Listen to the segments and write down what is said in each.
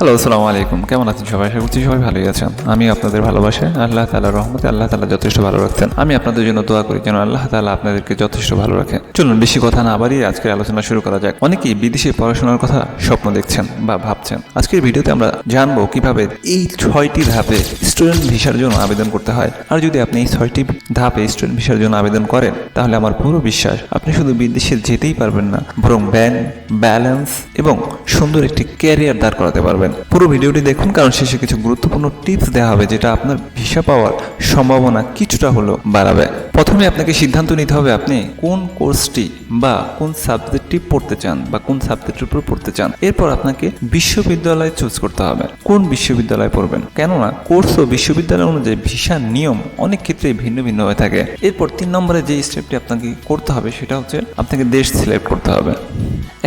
Hello আসসালামু আলাইকুম কেমন আছেন সবাই? আশা করছি সবাই ভালোই আছেন। আমি আপনাদের ভালোবাসে, আল্লাহ তালার রহমতে আল্লাহ তালা যথেষ্ট ভালো রাখছেন। আমি আপনাদের জন্য দোয়া করি যেন আল্লাহ তালা আপনাদেরকে যথেষ্ট ভালো রাখে। চলুন, বেশি কথা না বাড়িয়ে আজকের আলোচনা শুরু করা যাক। অনেকেই বিদেশে পড়াশোনার কথা স্বপ্ন দেখছেন বা ভাবছেন। আজকের ভিডিওতে আমরা জানব কীভাবে এই ছয়টি ধাপে স্টুডেন্ট ভিসার জন্য আবেদন করতে হয়। আর যদি আপনি এই ছয়টি ধাপে স্টুডেন্ট ভিসার জন্য আবেদন করেন, তাহলে আমার পুরো বিশ্বাস, আপনি শুধু বিদেশে যেতেই পারবেন না, বরং ব্যাংক, ব্যালেন্স এবং সুন্দর একটি ক্যারিয়ার দাঁড় করাতে পারবেন। পুরো ভিডিওটি দেখুন, কারণ শেষে কিছু গুরুত্বপূর্ণ টিপস দেওয়া হবে, যেটা আপনার ভিসা পাওয়ার সম্ভাবনা কিছুটা হলেও বাড়াবে। প্রথমে আপনাকে সিদ্ধান্ত নিতে হবে আপনি কোন কোর্সটি বা কোন সাবজেক্টটি পড়তে চান বা কোন সাবজেক্টের উপর পড়তে চান। এরপর আপনাকে বিশ্ববিদ্যালয় চুজ করতে হবে, কোন বিশ্ববিদ্যালয়ে পড়বেন। কেননা, কোর্স ও বিশ্ববিদ্যালয় অনুযায়ী ভিসার নিয়ম অনেক ক্ষেত্রে ভিন্ন ভিন্ন হয়ে থাকে। এরপর তিন নম্বরে যে স্টেপটি আপনাকে করতে হবে, সেটা হচ্ছে আপনাকে দেশ সিলেক্ট করতে হবে।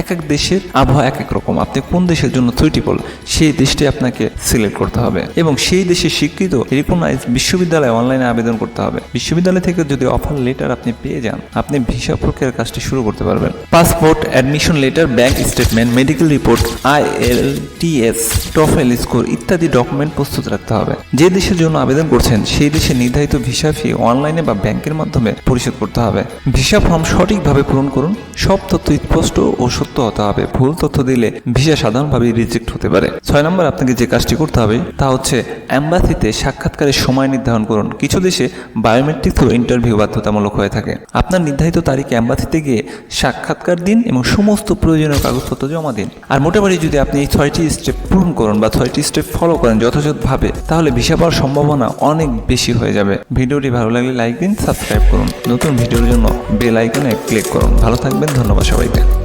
এক এক দেশের আবহাওয়া এক এক রকম। আপনি কোন দেশের জন্য সুইটেবল সেই দেশটি আপনাকে সিলেক্ট করতে হবে এবং সেই দেশে স্বীকৃত রিকগনাইজ বিশ্ববিদ্যালয়ে অনলাইনে আবেদন করতে হবে। বিশ্ববিদ্যালয় থেকে যদি অফার লেটার আপনি পেয়ে যান, আপনি ভিসা প্রক্রিয়ার কাজটি শুরু করতে পারবেন। Passport admission letter bank statement medical report IELTS TOEFL score ইত্যাদি ডকুমেন্ট প্রস্তুত রাখতে হবে। যে দেশের জন্য আবেদন করছেন, সেই দেশে নির্ধারিত ভিসা ফি অনলাইনে বা ব্যাংকের মাধ্যমে পরিশোধ করতে হবে। ভিসা ফর্ম সঠিকভাবে পূরণ করুন, সব তথ্য স্পষ্ট ও সত্য হতে হবে। ভুল তথ্য দিলে ভিসা সাধারণভাবে রিজেক্ট হতে পারে। ছয় নম্বর আপনাকে যে কাজটি করতে হবে তা হচ্ছে অ্যাম্বাসিতে সাক্ষাৎকারের সময় নির্ধারণ করুন। কিছু দেশে বায়োমেট্রিক ও ইন্টারভিউ বাধ্যতামূলক হয়ে থাকে। আপনার নির্ধারিত তারিখে অ্যাম্বাসিতে গিয়ে সাক্ষাৎকার দিন এবং সমস্ত প্রয়োজনীয় কাগজপত্র জমা দিন। আর মোটামুটি যদি আপনি এই ছয়টি স্টেপ পূরণ করুন বা ছয়টি স্টেপ ফলো করেন যথাযথভাবে, তাহলে ভিসা পাওয়ার সম্ভাবনা অনেক বেশি হয়ে যাবে। ভিডিওটি ভালো লাগলে লাইক দিন সাবস্ক্রাইব করুন। নতুন ভিডিওর জন্য বেল আইকনে ক্লিক করুন। ভালো থাকবেন, ধন্যবাদ সবাইকে।